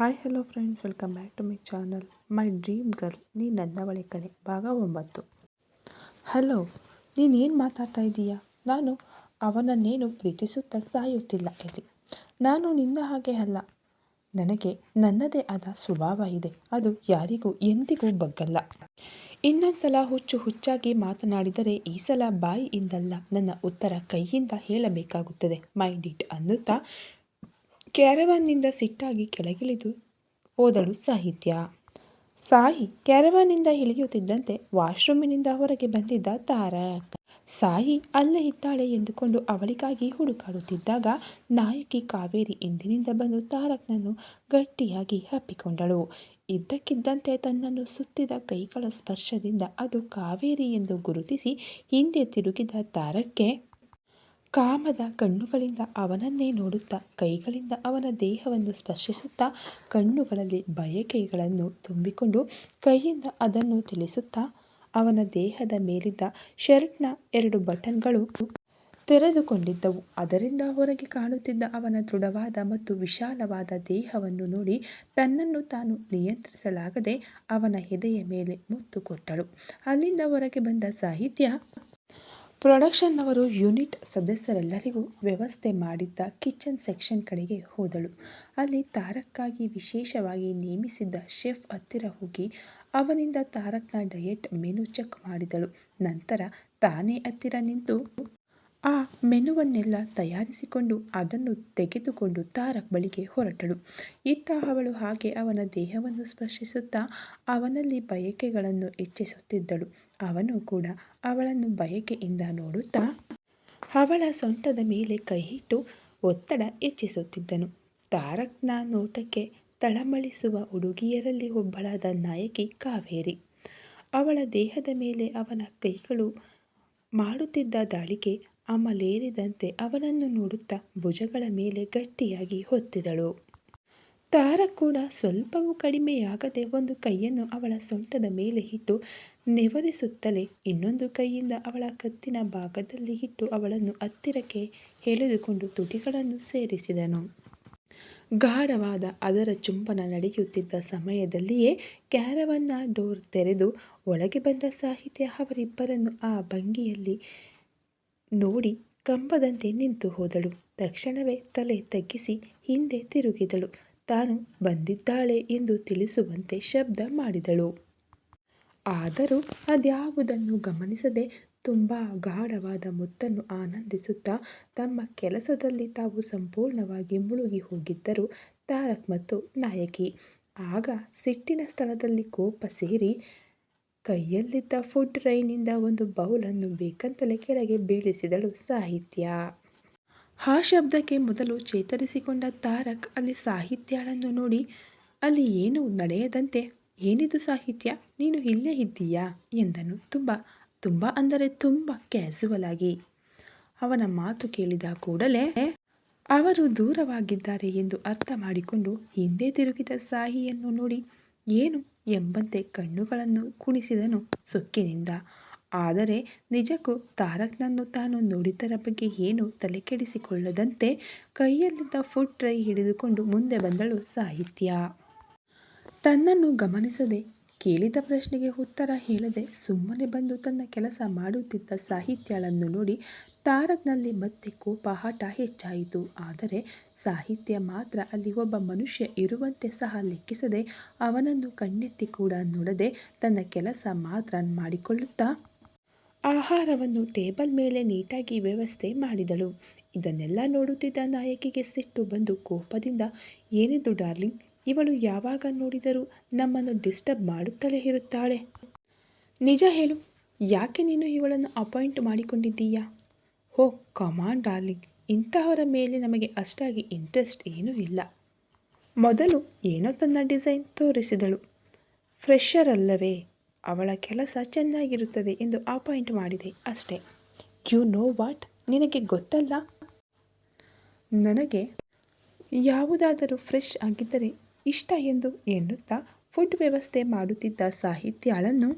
Hi hello friends welcome back to my channel my dream girl ನೀ ನನ್ನವಳೇ ಕಡೆ ಭಾಗ ಒಂಬತ್ತು. ಹಲೋ ನೀನೇನು ಮಾತಾಡ್ತಾ ಇದ್ದೀಯ ನಾನು ಅವನನ್ನೇನು ಪ್ರೀತಿಸುತ್ತಾ ಸಾಯುತ್ತಿಲ್ಲ ಇಲ್ಲಿ ನಾನು ನಿನ್ನ ಹಾಗೆ ಅಲ್ಲ. ನನಗೆ ನನ್ನದೇ ಆದ ಸ್ವಭಾವ ಇದೆ. ಅದು ಯಾರಿಗೂ ಎಂದಿಗೂ ಬಗ್ಗಲ್ಲ. ಇನ್ನೊಂದು ಸಲ ಹುಚ್ಚು ಹುಚ್ಚಾಗಿ ಮಾತನಾಡಿದರೆ ಈ ಸಲ ಬಾಯಿಯಿಂದಲ್ಲ ನನ್ನ ಉತ್ತರ ಕೈಯಿಂದ ಹೇಳಬೇಕಾಗುತ್ತದೆ. ಮೈಂಡ್ ಇಟ್ ಅನ್ನುತ್ತಾ ಕ್ಯಾರವಾನ್ನಿಂದ ಸಿಟ್ಟಾಗಿ ಕೆಳಗಿಳಿದು ಓದಳು ಸಾಹಿತ್ಯ. ಸಾಯಿ ಕ್ಯಾರವಾನ್ನಿಂದ ಇಳಿಯುತ್ತಿದ್ದಂತೆ ವಾಶ್ರೂಮಿನಿಂದ ಹೊರಗೆ ಬಂದಿದ್ದ ತಾರಕ್. ಸಾಯಿ ಅಲ್ಲೇ ಇದ್ದಾಳೆ ಎಂದುಕೊಂಡು ಅವಳಿಗಾಗಿ ಹುಡುಕಾಡುತ್ತಿದ್ದಾಗ ನಾಯಕಿ ಕಾವೇರಿ ಎಂದಿನಿಂದ ಬಂದು ತಾರಕ್ನನ್ನು ಗಟ್ಟಿಯಾಗಿ ಹಪ್ಪಿಕೊಂಡಳು ಇದ್ದಕ್ಕಿದ್ದಂತೆ ತನ್ನನ್ನು ಸುತ್ತಿದ ಕೈಗಳ ಸ್ಪರ್ಶದಿಂದ ಅದು ಕಾವೇರಿ ಎಂದು ಗುರುತಿಸಿ ಹಿಂದೆ ತಿರುಗಿದ ತಾರಕ್ಕೆ ಕಾಮದ ಕಣ್ಣುಗಳಿಂದ ಅವನನ್ನೇ ನೋಡುತ್ತಾ, ಕೈಗಳಿಂದ ಅವನ ದೇಹವನ್ನು ಸ್ಪರ್ಶಿಸುತ್ತಾ, ಕಣ್ಣುಗಳಲ್ಲಿ ಬಯಕೆಗಳನ್ನು ತುಂಬಿಕೊಂಡು ಕೈಯಿಂದ ಅದನ್ನು ತಿಳಿಸುತ್ತಾ, ಅವನ ದೇಹದ ಮೇಲಿದ್ದ ಶರ್ಟ್ನ ಎರಡು ಬಟನ್ಗಳು ತೆರೆದುಕೊಂಡಿದ್ದವು. ಅದರಿಂದ ಹೊರಗೆ ಕಾಣುತ್ತಿದ್ದ ಅವನ ದೃಢವಾದ ಮತ್ತು ವಿಶಾಲವಾದ ದೇಹವನ್ನು ನೋಡಿ ತನ್ನನ್ನು ತಾನು ನಿಯಂತ್ರಿಸಲಾಗದೆ ಅವನ ಹೆದೆಯ ಮೇಲೆ ಮುತ್ತು ಕೊಟ್ಟಳು. ಅಲ್ಲಿಂದ ಹೊರಗೆ ಬಂದ ಸಾಹಿತ್ಯ ಪ್ರೊಡಕ್ಷನ್ನವರು ಯೂನಿಟ್ ಸದಸ್ಯರೆಲ್ಲರಿಗೂ ವ್ಯವಸ್ಥೆ ಮಾಡಿದ್ದ ಕಿಚನ್ ಸೆಕ್ಷನ್ ಕಡೆಗೆ ಹೋದಳು. ಅಲ್ಲಿ ತಾರಕ್ಕಾಗಿ ವಿಶೇಷವಾಗಿ ನೇಮಿಸಿದ್ದ ಶೆಫ್ ಹತ್ತಿರ ಹೋಗಿ ಅವನಿಂದ ತಾರಕ್ನ ಡಯೆಟ್ ಮೆನು ಚೆಕ್ ಮಾಡಿದಳು. ನಂತರ ತಾನೇ ಹತ್ತಿರ ನಿಂತು ಆ ಮೆನುವನ್ನೆಲ್ಲ ತಯಾರಿಸಿಕೊಂಡು ಅದನ್ನು ತೆಗೆದುಕೊಂಡು ತಾರಕ್ ಬಳಿಗೆ ಹೊರಟಳು. ಇತ್ತ ಅವಳು ಹಾಗೆ ಅವನ ದೇಹವನ್ನು ಸ್ಪರ್ಶಿಸುತ್ತಾ ಅವನಲ್ಲಿ ಬಯಕೆಗಳನ್ನು ಹೆಚ್ಚಿಸುತ್ತಿದ್ದಳು. ಅವನು ಕೂಡ ಅವಳನ್ನು ಬಯಕೆಯಿಂದ ನೋಡುತ್ತಾ ಅವಳ ಸೊಂಟದ ಮೇಲೆ ಕೈಯಿಟ್ಟು ಒತ್ತಡ ಹೆಚ್ಚಿಸುತ್ತಿದ್ದನು. ತಾರಕ್ನ ನೋಟಕ್ಕೆ ತಳಮಳಿಸುವ ಹುಡುಗಿಯರಲ್ಲಿ ಒಬ್ಬಳಾದ ನಾಯಕಿ ಕಾವೇರಿ. ಅವಳ ದೇಹದ ಮೇಲೆ ಅವನ ಕೈಗಳು ಮಾಡುತ್ತಿದ್ದ ದಾಳಿಗೆ ಅಮಲೇರಿದಂತೆ ಅವನನ್ನು ನೋಡುತ್ತಾ ಭುಜಗಳ ಮೇಲೆ ಗಟ್ಟಿಯಾಗಿ ಹೊತ್ತಿದಳು. ತಾರ ಕೂಡ ಸ್ವಲ್ಪವೂ ಕಡಿಮೆಯಾಗದೆ ಒಂದು ಕೈಯನ್ನು ಅವಳ ಸೊಂಟದ ಮೇಲೆ ಇಟ್ಟು ನೆವರಿಸುತ್ತಲೇ ಇನ್ನೊಂದು ಕೈಯಿಂದ ಅವಳ ಕತ್ತಿನ ಭಾಗದಲ್ಲಿ ಇಟ್ಟು ಅವಳನ್ನು ಹತ್ತಿರಕ್ಕೆ ಎಳೆದುಕೊಂಡು ತುಟಿಗಳನ್ನು ಸೇರಿಸಿದನು. ಗಾಢವಾದ ಅದರ ಚುಂಬನ ನಡೆಯುತ್ತಿದ್ದ ಸಮಯದಲ್ಲಿಯೇ ಕ್ಯಾರವನ್ನ ಡೋರ್ ತೆರೆದು ಒಳಗೆ ಬಂದ ಸಾಹಿತ್ಯ ಅವರಿಬ್ಬರನ್ನು ಆ ಭಂಗಿಯಲ್ಲಿ ನೋಡಿ ಕಂಬದಂತೆ ನಿಂತು ಹೋದಳು. ತಕ್ಷಣವೇ ತಲೆ ತಗ್ಗಿಸಿ ಹಿಂದೆ ತಿರುಗಿದಳು. ತಾನು ಬಂದಿದ್ದಾಳೆ ಎಂದು ತಿಳಿಸುವಂತೆ ಶಬ್ದ ಮಾಡಿದಳು. ಆದರೂ ಅದ್ಯಾವುದನ್ನು ಗಮನಿಸದೆ ತುಂಬ ಗಾಢವಾದ ಮುತ್ತನ್ನು ಆನಂದಿಸುತ್ತಾ ತಮ್ಮ ಕೆಲಸದಲ್ಲಿ ತಾವು ಸಂಪೂರ್ಣವಾಗಿ ಮುಳುಗಿ ಹೋಗಿದ್ದರು ತಾರಕ್ ಮತ್ತು ನಾಯಕಿ. ಆಗ ಸಿಟ್ಟಿನ ಸ್ಥಳದಲ್ಲಿ ಕೋಪ ಸೇರಿ ಕೈಯಲ್ಲಿದ್ದ ಫುಡ್ ಟ್ರೈನಿಂದ ಒಂದು ಬೌಲನ್ನು ಬೇಕಂತಲೇ ಕೆಳಗೆ ಬೀಳಿಸಿದಳು ಸಾಹಿತ್ಯ. ಆ ಶಬ್ದಕ್ಕೆ ಮೊದಲು ಚೇತರಿಸಿಕೊಂಡ ತಾರಕ್ ಅಲ್ಲಿ ಸಾಹಿತ್ಯಳನ್ನು ನೋಡಿ, ಅಲ್ಲಿ ಏನು ನಡೆಯದಂತೆ, ಏನಿದು ಸಾಹಿತ್ಯ, ನೀನು ಇಲ್ಲೇ ಇದ್ದೀಯಾ? ಎಂದನು. ತುಂಬ ತುಂಬ ಅಂದರೆ ತುಂಬ ಕ್ಯಾಸುವಲ್ ಆಗಿ. ಅವನ ಮಾತು ಕೇಳಿದ ಕೂಡಲೇ, ಅವರು ದೂರವಾಗಿದ್ದಾರೆ ಎಂದು ಅರ್ಥ ಮಾಡಿಕೊಂಡು ಹಿಂದೆ ತಿರುಗಿದ ಸಾಹಿಯನ್ನು ನೋಡಿ, ಏನು ಎಂಬಂತೆ ಕಣ್ಣುಗಳನ್ನು ಕುಣಿಸಿದನು ಸೊಕ್ಕಿನಿಂದ. ಆದರೆ ನಿಜಕ್ಕೂ ತಾರಕ್ನನ್ನು ತಾನು ನೋಡಿದ್ದರ ಬಗ್ಗೆ ಏನು ತಲೆಕೆಡಿಸಿಕೊಳ್ಳದಂತೆ ಕೈಯಲ್ಲಿದ್ದ ಫುಡ್ ಟ್ರೈ ಹಿಡಿದುಕೊಂಡು ಮುಂದೆ ಬಂದಳು ಸಾಹಿತ್ಯ. ತನ್ನನ್ನು ಗಮನಿಸದೆ ಕೇಳಿದ ಪ್ರಶ್ನೆಗೆ ಉತ್ತರ ಹೇಳದೆ ಸುಮ್ಮನೆ ಬಂದು ತನ್ನ ಕೆಲಸ ಮಾಡುತ್ತಿದ್ದ ಸಾಹಿತ್ಯಳನ್ನು ನೋಡಿ ತಾರಕ್ನಲ್ಲಿ ಮತ್ತೆ ಕೋಪ, ಹಠ ಹೆಚ್ಚಾಯಿತು. ಆದರೆ ಸಾಹಿತ್ಯ ಮಾತ್ರ ಅಲ್ಲಿ ಒಬ್ಬ ಮನುಷ್ಯ ಇರುವಂತೆ ಸಹ ಲೆಕ್ಕಿಸದೆ ಅವನನ್ನು ಕಣ್ಣೆತ್ತಿ ಕೂಡ ನೋಡದೆ ತನ್ನ ಕೆಲಸ ಮಾತ್ರ ಮಾಡಿಕೊಳ್ಳುತ್ತಾ ಆಹಾರವನ್ನು ಟೇಬಲ್ ಮೇಲೆ ನೀಟಾಗಿ ವ್ಯವಸ್ಥೆ ಮಾಡಿದಳು. ಇದನ್ನೆಲ್ಲ ನೋಡುತ್ತಿದ್ದ ನಾಯಕಿಗೆ ಸಿಟ್ಟು ಬಂದು ಕೋಪದಿಂದ ಏನಿದ್ದು ಡಾರ್ಲಿಂಗ್? ಇವಳು ಯಾವಾಗ ನೋಡಿದರೂ ನಮ್ಮನ್ನು ಡಿಸ್ಟರ್ಬ್ ಮಾಡುತ್ತಲೇ ಇರುತ್ತಾಳೆ. ನಿಜ ಹೇಳು, ಯಾಕೆ ನೀನು ಇವಳನ್ನು ಅಪಾಯಿಂಟ್ ಮಾಡಿಕೊಂಡಿದ್ದೀಯಾ? ಓ ಕಮಾಂಡ್ ಡಾರ್ಲಿಂಗ್ ಇಂತಹವರ ಮೇಲೆ ನಮಗೆ ಅಷ್ಟಾಗಿ ಇಂಟ್ರೆಸ್ಟ್ ಏನೂ ಇಲ್ಲ. ಮೊದಲು ಏನೋ ತನ್ನ ಡಿಸೈನ್ ತೋರಿಸಿದಳು. ಫ್ರೆಶರ್ ಅಲ್ಲವೇ, ಅವಳ ಕೆಲಸ ಚೆನ್ನಾಗಿರುತ್ತದೆ ಎಂದು ಅಪಾಯಿಂಟ್ ಮಾಡಿದೆ ಅಷ್ಟೇ. ಯು ನೋ ವಾಟ್ ನಿನಗೆ ಗೊತ್ತಲ್ಲ? ನನಗೆ ಯಾವುದಾದರೂ ಫ್ರೆಶ್ ಆಗಿದ್ದರೆ ಇಷ್ಟ ಎಂದು ಎನ್ನುತ್ತಾ ಫುಡ್ ವ್ಯವಸ್ಥೆ ಮಾಡುತ್ತಿದ್ದ ಸಾಹಿತ್ಯಾಳನ್ನು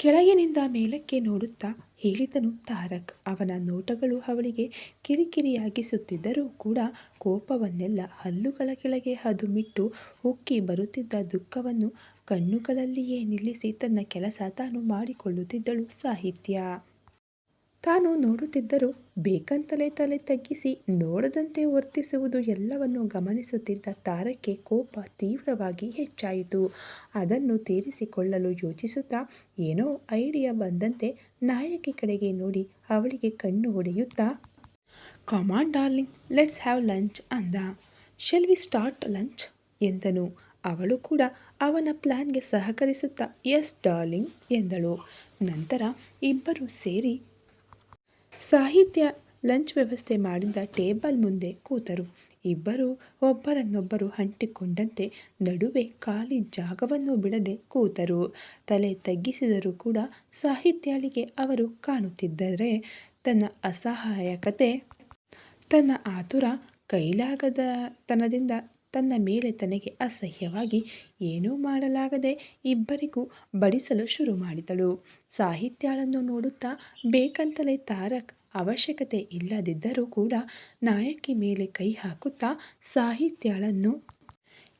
ಕೆಳಗಿನಿಂದ ಮೇಲಕ್ಕೆ ನೋಡುತ್ತಾ ಹೇಳಿದನು ತಾರಕ್. ಅವನ ನೋಟಗಳು ಅವಳಿಗೆ ಕಿರಿಕಿರಿಯಾಗಿಸುತ್ತಿದ್ದರೂ ಕೂಡ ಕೋಪವನ್ನೆಲ್ಲ ಹಲ್ಲುಗಳ ಕೆಳಗೆ ಹದುಮಿಟ್ಟು ಉಕ್ಕಿ ಬರುತ್ತಿದ್ದ ದುಃಖವನ್ನು ಕಣ್ಣುಗಳಲ್ಲಿಯೇ ನಿಲ್ಲಿಸಿ ತನ್ನ ಕೆಲಸ ತಾನು ಮಾಡಿಕೊಳ್ಳುತ್ತಿದ್ದಳು ಸಾಹಿತ್ಯ. ತಾನು ನೋಡುತ್ತಿದ್ದರೂ ಬೇಕಂತಲೇ ತಲೆ ತಗ್ಗಿಸಿ ನೋಡದಂತೆ ವರ್ತಿಸುವುದು ಎಲ್ಲವನ್ನು ಗಮನಿಸುತ್ತಿದ್ದ ತಾರಕ್ಕೆ ಕೋಪ ತೀವ್ರವಾಗಿ ಹೆಚ್ಚಾಯಿತು. ಅದನ್ನು ತೀರಿಸಿಕೊಳ್ಳಲು ಯೋಚಿಸುತ್ತಾ ಏನೋ ಐಡಿಯಾ ಬಂದಂತೆ ನಾಯಕಿ ಕಡೆಗೆ ನೋಡಿ ಅವಳಿಗೆ ಕಣ್ಣು ಹೊಡೆಯುತ್ತಾ command darling let's have lunch ಅಂದ. ಶೆಲ್ ವಿ ಸ್ಟಾರ್ಟ್ ಲಂಚ್ ಎಂದನು. ಅವಳು ಕೂಡ ಅವನ ಪ್ಲ್ಯಾನ್ಗೆ ಸಹಕರಿಸುತ್ತಾ ಎಸ್ ಡಾರ್ಲಿಂಗ್ ಎಂದಳು. ನಂತರ ಇಬ್ಬರು ಸೇರಿ ಸಾಹಿತ್ಯ ಲಂಚ್ ವ್ಯವಸ್ಥೆ ಮಾಡಿದ ಟೇಬಲ್ ಮುಂದೆ ಕೂತರು. ಇಬ್ಬರು ಒಬ್ಬರನ್ನೊಬ್ಬರು ಅಂಟಿಕೊಂಡಂತೆ ನಡುವೆ ಖಾಲಿ ಜಾಗವನ್ನು ಬಿಡದೆ ಕೂತರು. ತಲೆ ತಗ್ಗಿಸಿದರೂ ಕೂಡ ಸಾಹಿತ್ಯಾಳಿಗೆ ಅವರು ಕಾಣುತ್ತಿದ್ದರೆ ತನ್ನ ಅಸಹಾಯಕತೆ, ತನ್ನ ಆತುರ ಕೈಲಾಗದತನದಿಂದ ತನ್ನ ಮೇಲೆ ತನಗೆ ಅಸಹ್ಯವಾಗಿ ಏನೂ ಮಾಡಲಾಗದೆ ಇಬ್ಬರಿಗೂ ಬಡಿಸಲು ಶುರು ಮಾಡಿದಳು. ಸಾಹಿತ್ಯಾಳನ್ನು ನೋಡುತ್ತಾ ಬೇಕಂತಲೇ ತಾರಕ್ ಅವಶ್ಯಕತೆ ಇಲ್ಲದಿದ್ದರೂ ಕೂಡ ನಾಯಕಿ ಮೇಲೆ ಕೈ ಹಾಕುತ್ತಾ ಸಾಹಿತ್ಯಾಳನ್ನು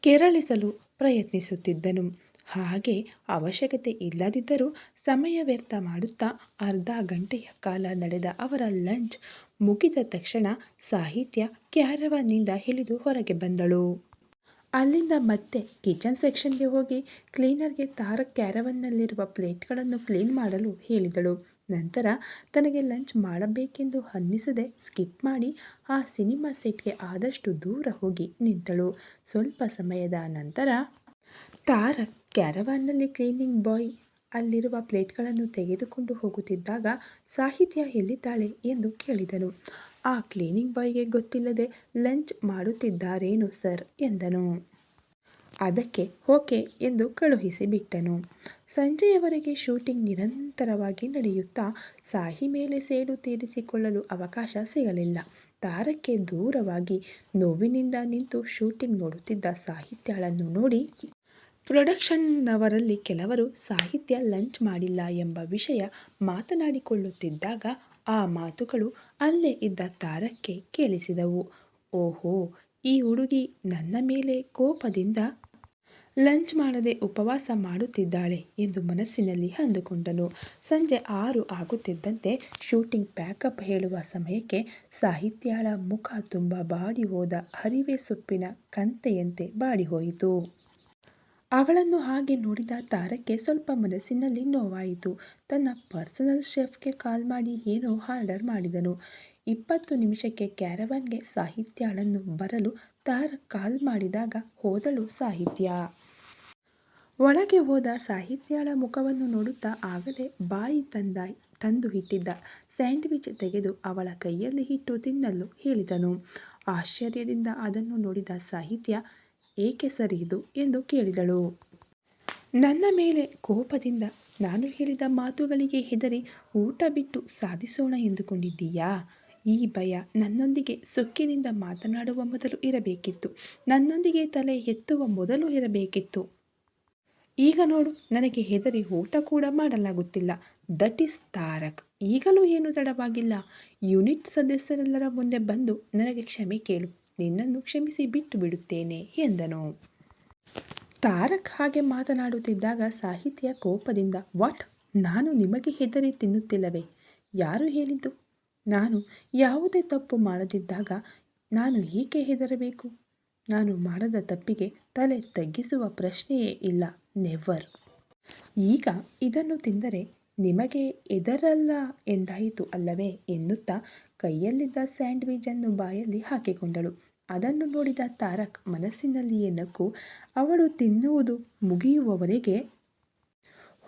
ಕೆರಳಿಸಲು ಪ್ರಯತ್ನಿಸುತ್ತಿದ್ದನು. ಹಾಗೆ ಅವಶ್ಯಕತೆ ಇಲ್ಲದಿದ್ದರೂ ಸಮಯ ವ್ಯರ್ಥ ಮಾಡುತ್ತಾ ಅರ್ಧ ಗಂಟೆಯ ಕಾಲ ನಡೆದ ಅವರ ಲಂಚ್ ಮುಗಿದ ತಕ್ಷಣ ಸಾಹಿತ್ಯ ಕ್ಯಾರವನ್ನಿಂದ ಇಳಿದು ಹೊರಗೆ ಬಂದಳು. ಅಲ್ಲಿಂದ ಮತ್ತೆ ಕಿಚನ್ ಸೆಕ್ಷನ್ಗೆ ಹೋಗಿ ಕ್ಲೀನರ್ಗೆ ತಾರ ಕ್ಯಾರವನ್ನಲ್ಲಿರುವ ಪ್ಲೇಟ್ಗಳನ್ನು ಕ್ಲೀನ್ ಮಾಡಲು ಹೇಳಿದಳು. ನಂತರ ತನಗೆ ಲಂಚ್ ಮಾಡಬೇಕೆಂದು ಅನ್ನಿಸದೆ ಸ್ಕಿಪ್ ಮಾಡಿ ಆ ಸಿನಿಮಾ ಸೆಟ್ಗೆ ಆದಷ್ಟು ದೂರ ಹೋಗಿ ನಿಂತಳು. ಸ್ವಲ್ಪ ಸಮಯದ ನಂತರ ತಾರ ಕ್ಯಾರವಾನ್ನಲ್ಲಿ ಕ್ಲೀನಿಂಗ್ ಬಾಯ್ ಅಲ್ಲಿರುವ ಪ್ಲೇಟ್ಗಳನ್ನು ತೆಗೆದುಕೊಂಡು ಹೋಗುತ್ತಿದ್ದಾಗ ಸಾಹಿತ್ಯ ಎಲ್ಲಿದ್ದಾಳೆ ಎಂದು ಕೇಳಿದನು. ಆ ಕ್ಲೀನಿಂಗ್ ಬಾಯ್ಗೆ ಗೊತ್ತಿಲ್ಲದೆ ಲಂಚ್ ಮಾಡುತ್ತಿದ್ದಾರೇನು ಸರ್? ಎಂದನು. ಅದಕ್ಕೆ ಓಕೆ ಎಂದು ಕಳುಹಿಸಿಬಿಟ್ಟನು. ಸಂಜೆಯವರೆಗೆ ಶೂಟಿಂಗ್ ನಿರಂತರವಾಗಿ ನಡೆಯುತ್ತಾ ಸಾಹಿ ಮೇಲೆ ಸೇಡು ತೀರಿಸಿಕೊಳ್ಳಲು ಅವಕಾಶ ಸಿಗಲಿಲ್ಲ. ತಾರಕ್ಕೆ ದೂರವಾಗಿ ನೋವಿನಿಂದ ನಿಂತು ಶೂಟಿಂಗ್ ನೋಡುತ್ತಿದ್ದ ಸಾಹಿತ್ಯಗಳನ್ನು ನೋಡಿ ಪ್ರೊಡಕ್ಷನ್ನವರಲ್ಲಿ ಕೆಲವರು ಸಾಹಿತ್ಯ ಲಂಚ್ ಮಾಡಿಲ್ಲ ಎಂಬ ವಿಷಯ ಮಾತನಾಡಿಕೊಳ್ಳುತ್ತಿದ್ದಾಗ ಆ ಮಾತುಗಳು ಅಲ್ಲೇ ಇದ್ದ ತಾರಕ್ಕೆ ಕೇಳಿಸಿದವು. ಓಹೋ, ಈ ಹುಡುಗಿ ನನ್ನ ಮೇಲೆ ಕೋಪದಿಂದ ಲಂಚ್ ಮಾಡದೆ ಉಪವಾಸ ಮಾಡುತ್ತಿದ್ದಾಳೆ ಎಂದು ಮನಸ್ಸಿನಲ್ಲಿ ಅಂದುಕೊಂಡನು. ಸಂಜೆ ಆರು ಆಗುತ್ತಿದ್ದಂತೆ ಶೂಟಿಂಗ್ ಪ್ಯಾಕಪ್ ಹೇಳುವ ಸಮಯಕ್ಕೆ ಸಾಹಿತ್ಯಾಳ ಮುಖ ತುಂಬ ಬಾಡಿ ಹೋದ ಹರಿವೆ ಸೊಪ್ಪಿನ ಕಂತೆಯಂತೆ ಬಾಡಿ ಹೋಯಿತು ಅವಳನ್ನು ಹಾಗೆ ನೋಡಿದ ತಾರಕ್ಕೆ ಸ್ವಲ್ಪ ಮನಸ್ಸಿನಲ್ಲಿ ನೋವಾಯಿತು. ತನ್ನ ಪರ್ಸನಲ್ ಶೆಫ್ಗೆ ಕಾಲ್ ಮಾಡಿ ಏನೋ ಆರ್ಡರ್ ಮಾಡಿದನು. ಇಪ್ಪತ್ತು ನಿಮಿಷಕ್ಕೆ ಕ್ಯಾರವನ್ಗೆ ಸಾಹಿತ್ಯಾಳನ್ನು ಬರಲು ತಾರಕ್ ಕಾಲ್ ಮಾಡಿದಾಗ ಹೋದಳು ಸಾಹಿತ್ಯ. ಒಳಗೆ ಹೋದ ಸಾಹಿತ್ಯಳ ಮುಖವನ್ನು ನೋಡುತ್ತಾ ಆಗಲೇ ಬಾಯಿ ತಂದ, ತಂದು ಇಟ್ಟಿದ್ದ ಸ್ಯಾಂಡ್ವಿಚ್ ತೆಗೆದು ಅವಳ ಕೈಯಲ್ಲಿ ಇಟ್ಟು ತಿನ್ನಲು ಹೇಳಿದನು. ಆಶ್ಚರ್ಯದಿಂದ ಅದನ್ನು ನೋಡಿದ ಸಾಹಿತ್ಯ ಏಕೆ ಸರಿ ಇದು ಎಂದು ಕೇಳಿದಳು. ನನ್ನ ಮೇಲೆ ಕೋಪದಿಂದ ನಾನು ಹೇಳಿದ ಮಾತುಗಳಿಗೆ ಹೆದರಿ ಊಟ ಬಿಟ್ಟು ಸಾಧಿಸೋಣ ಎಂದುಕೊಂಡಿದ್ದೀಯಾ? ಈ ಭಯ ನನ್ನೊಂದಿಗೆ ಸೊಕ್ಕಿನಿಂದ ಮಾತನಾಡುವ ಮೊದಲು ಇರಬೇಕಿತ್ತು. ನನ್ನೊಂದಿಗೆ ತಲೆ ಎತ್ತುವ ಮೊದಲು ಇರಬೇಕಿತ್ತು. ಈಗ ನೋಡು, ನನಗೆ ಹೆದರಿ ಊಟ ಕೂಡ ಮಾಡಲಾಗುತ್ತಿಲ್ಲ. That is Tarak. ಈಗಲೂ ಏನು ತಡವಾಗಿಲ್ಲ. ಯೂನಿಟ್ ಸದಸ್ಯರೆಲ್ಲರ ಮುಂದೆ ಬಂದು ನನಗೆ ಕ್ಷಮೆ ಕೇಳು. ನಿನ್ನನ್ನು ಕ್ಷಮಿಸಿ ಬಿಟ್ಟು ಬಿಡುತ್ತೇನೆ ಎಂದನು. ತಾರಕ್ ಹಾಗೆ ಮಾತನಾಡುತ್ತಿದ್ದಾಗ ಸಾಹಿತ್ಯ ಕೋಪದಿಂದ, ವಾಟ್? ನಾನು ನಿಮಗೆ ಹೆದರಿ ತಿನ್ನುತ್ತಿಲ್ಲವೇ? ಯಾರು ಹೇಳಿದ್ದು? ನಾನು ಯಾವುದೇ ತಪ್ಪು ಮಾಡದಿದ್ದಾಗ ನಾನು ಏಕೆ ಹೆದರಬೇಕು? ನಾನು ಮಾಡದ ತಪ್ಪಿಗೆ ತಲೆ ತಗ್ಗಿಸುವ ಪ್ರಶ್ನೆಯೇ ಇಲ್ಲ ನೆವರ್ ಈಗ ಇದನ್ನು ತಿಂದರೆ ನಿಮಗೆ ಎದರಲ್ಲ ಎಂದಾಯಿತು ಅಲ್ಲವೇ ಎನ್ನುತ್ತಾ ಕೈಯಲ್ಲಿದ್ದ ಸ್ಯಾಂಡ್ವಿಚನ್ನು ಬಾಯಲ್ಲಿ ಹಾಕಿಕೊಂಡಳು. ಅದನ್ನು ನೋಡಿದ ತಾರಕ್ ಮನಸ್ಸಿನಲ್ಲಿಯೇ ನಕ್ಕು, ಅವಳು ತಿನ್ನುವುದು ಮುಗಿಯುವವರೆಗೆ,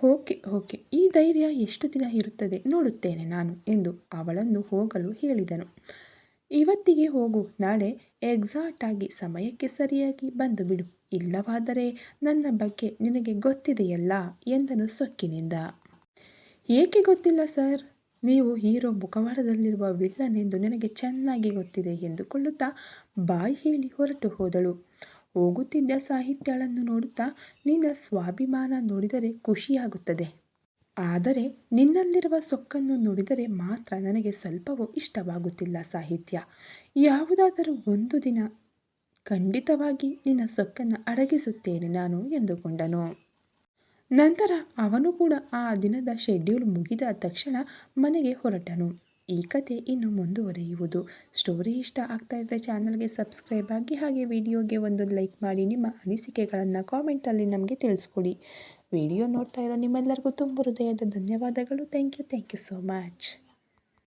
ಓಕೆ ಓಕೆ, ಈ ಧೈರ್ಯ ಎಷ್ಟು ದಿನ ಇರುತ್ತದೆ ನೋಡುತ್ತೇನೆ ನಾನು ಎಂದು ಅವಳನ್ನು ಹೋಗಲು ಹೇಳಿದನು. ಇವತ್ತಿಗೆ ಹೋಗು, ನಾಳೆ ಎಕ್ಸಾಕ್ಟಾಗಿ ಸಮಯಕ್ಕೆ ಸರಿಯಾಗಿ ಬಂದು ಬಿಡು. ಇಲ್ಲವಾದರೆ ನನ್ನ ಬಗ್ಗೆ ನಿನಗೆ ಗೊತ್ತಿದೆಯಲ್ಲ ಎಂದನು ಸೊಕ್ಕಿನಿಂದ. ಏಕೆ ಗೊತ್ತಿಲ್ಲ ಸರ್? ನೀವು ಹೀರೋ ಮುಖವಾಡದಲ್ಲಿರುವ ವಿಲ್ಲನ್ ಎಂದು ನನಗೆ ಚೆನ್ನಾಗಿ ಗೊತ್ತಿದೆ ಎಂದುಕೊಳ್ಳುತ್ತಾ ಬಾಯಿ ಹೇಳಿ ಹೊರಟು ಹೋದಳು. ಹೋಗುತ್ತಿದ್ದ ಸಾಹಿತ್ಯಗಳನ್ನು ನೋಡುತ್ತಾ ನಿನ್ನ ಸ್ವಾಭಿಮಾನ ನೋಡಿದರೆ ಖುಷಿಯಾಗುತ್ತದೆ. ಆದರೆ ನಿನ್ನಲ್ಲಿರುವ ಸೊಕ್ಕನ್ನು ನೋಡಿದರೆ ಮಾತ್ರ ನನಗೆ ಸ್ವಲ್ಪವೂ ಇಷ್ಟವಾಗುತ್ತಿಲ್ಲ ಸಾಹಿತ್ಯ. ಯಾವುದಾದರೂ ಒಂದು ದಿನ ಖಂಡಿತವಾಗಿ ನಿನ್ನ ಸೊಕ್ಕನ್ನು ಅಡಗಿಸುತ್ತೇನೆ ನಾನು ಎಂದುಕೊಂಡನು. ನಂತರ ಅವನು ಕೂಡ ಆ ದಿನದ ಶೆಡ್ಯೂಲ್ ಮುಗಿದ ತಕ್ಷಣ ಮನೆಗೆ ಹೊರಟನು. ಈ ಕತೆ ಇನ್ನು ಮುಂದುವರೆಯುವುದು. ಸ್ಟೋರಿ ಇಷ್ಟ ಆಗ್ತಾ ಇದ್ದರೆ ಚಾನಲ್ಗೆ ಸಬ್ಸ್ಕ್ರೈಬ್ ಆಗಿ ಹಾಗೆ ವಿಡಿಯೋಗೆ ಒಂದು ಲೈಕ್ ಮಾಡಿ ನಿಮ್ಮ ಅನಿಸಿಕೆಗಳನ್ನು ಕಾಮೆಂಟಲ್ಲಿ ನಮಗೆ ತಿಳಿಸ್ಕೊಡಿ. ವಿಡಿಯೋ ನೋಡ್ತಾ ಇರೋ ನಿಮ್ಮೆಲ್ಲರಿಗೂ ತುಂಬ ಹೃದಯದ ಧನ್ಯವಾದಗಳು. Thank you thank you so much